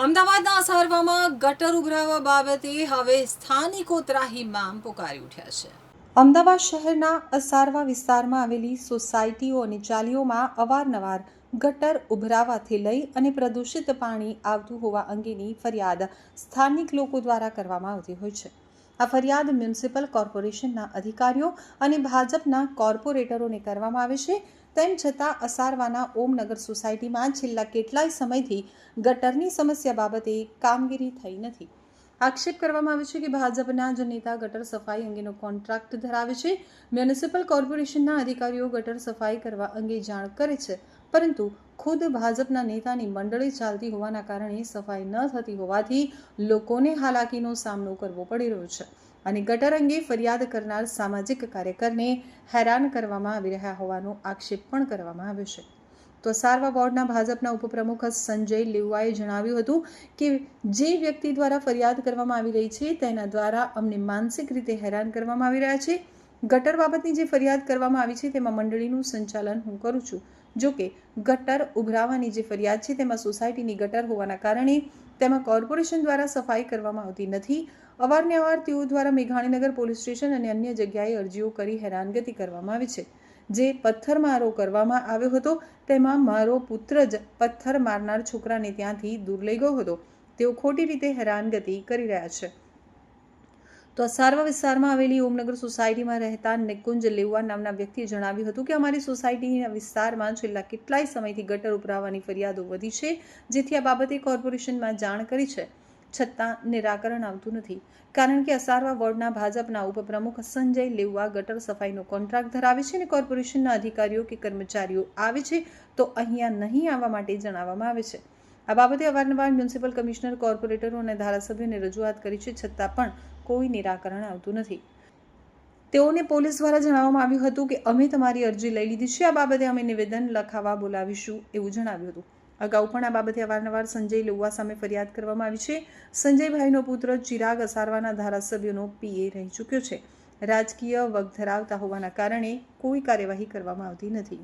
અમદાવાદના અસારવામાં ગટર ઉભરાવા બાબતે હવે સ્થાનિકો ત્રાહીમામ પુકારી ઉઠ્યા છે. અમદાવાદ શહેરના અસારવા વિસ્તારમાં આવેલી સોસાયટીઓ અને ચાલીઓમાં અવારનવાર ગટર ઉભરાવાથી લઈ અને પ્રદૂષિત પાણી આવતું હોવા અંગેની ફરિયાદ સ્થાનિક લોકો દ્વારા કરવામાં આવતી હોય છે. આ ફરિયાદ મ્યુનિસિપલ કોર્પોરેશનના અધિકારીઓ અને ભાજપના કોર્પોરેટરોને કરવામાં આવે છે. તેમ છતાં, અસારવાના ઓમનગર સોસાયટીમાં છેલ્લા કેટલાય સમયથી ગટરની સમસ્યા બાબતે કામગીરી થઈ નથી. આક્ષેપ કરવામાં આવે છે કે ભાજપના જ નેતા ગટર સફાઈ અંગેનો કોન્ટ્રાક્ટ ધરાવે છે. મ્યુનિસિપલ કોર્પોરેશનના અધિકારીઓ ગટર સફાઈ કરવા અંગે જાણ કરે છે. પરંતુ ખુદ ભાજપના નેતાની મંડળી ચાલતી હોવાના કારણે સફાઈ ન થતી હોવાથી લોકોને હાલાકીનો સામનો કરવો પડી રહ્યો છે અને ગટર અંગે ફરિયાદ કરનાર સામાજિક કાર્યકરને હેરાન કરવામાં આવી રહ્યા હોવાનો આક્ષેપ પણ કરવામાં આવ્યો છે. તો સારવા વોર્ડના ભાજપના ઉપપ્રમુખ સંજય લેવાએ જણાવ્યું હતું કે જે વ્યક્તિ દ્વારા ફરિયાદ કરવામાં આવી રહી છે તેના દ્વારા અમને માનસિક રીતે હેરાન કરવામાં આવી રહ્યા છે. ગટર બાબતની જે ફરિયાદ કરવામાં આવી છે, તેમાં મંડળીનું સંચાલન હું કરું છું. જો કે, ગટર ઉભરાવાની જે ફરિયાદ છે, તેમાં સોસાયટીની ગટર હોવાના કારણે તેમાં કોર્પોરેશન દ્વારા સફાઈ કરવામાં આવતી નથી. અવારને અવાર તેઓ દ્વારા મેઘાણીનગર પોલીસ સ્ટેશન અને અન્ય જગ્યાએ અરજીઓ કરી હેરાનગતિ કરવામાં આવી છે. જે પથ્થરમારો કરવામાં આવ્યો હતો, તેમાં મારો પુત્ર જ પથ્થર મારનાર છોકરાને ત્યાંથી દૂર લઈ ગયો હતો. તેઓ ખોટી રીતે હેરાનગતિ કરી રહ્યા છે. તો સારવા વિસ્તારમાં આવેલી ઓમનગર સોસાયટીમાં રહેતા નિકુંજ લેવા નામના વ્યક્તિએ જણાવ્યું હતું કે અમારી સોસાયટીના વિસ્તારમાં છેલ્લા કેટલાય સમયથી ગટર ઉભરાવાની ફરિયાદો વધી છે, જેથી આ બાબતે કોર્પોરેશનમાં જાણ કરી છે. છતાં નિરાકરણ આવતું નથી. કારણ કે અસારવા વોર્ડના ભાજપના ઉપપ્રમુખ સંજય લેવા ગટર સફાઈનો કોન્ટ્રાક્ટ ધરાવે છે અને કોર્પોરેશનના અધિકારીઓ કે કર્મચારીઓ આવે છે, તો અહીંયા નહીં આવવા માટે જણાવવામાં આવે છે. આ બાબતે અવારનવાર મ્યુનિસિપલ કમિશનર, કોર્પોરેટરો અને ધારાસભ્યોને રજૂઆત કરી છે, છતાં પણ કોઈ નિરાકરણ આવતું નથી. તેઓને પોલીસ દ્વારા જણાવવામાં આવ્યું હતું કે અમે તમારી અરજી લઈ લીધી છે. આ બાબતે અમે નિવેદન લખાવવા બોલાવીશું એવું જણાવ્યું હતું. અગાઉ પણ આ બાબતે અવારનવાર સંજય લેવા સામે ફરિયાદ કરવામાં આવી છે. સંજયભાઈનો પુત્ર ચિરાગ અસારવાના ધારાસભ્યનો પીએ રહી ચૂક્યો છે. રાજકીય વગ ધરાવતા હોવાના કારણે કોઈ કાર્યવાહી કરવામાં આવતી નથી.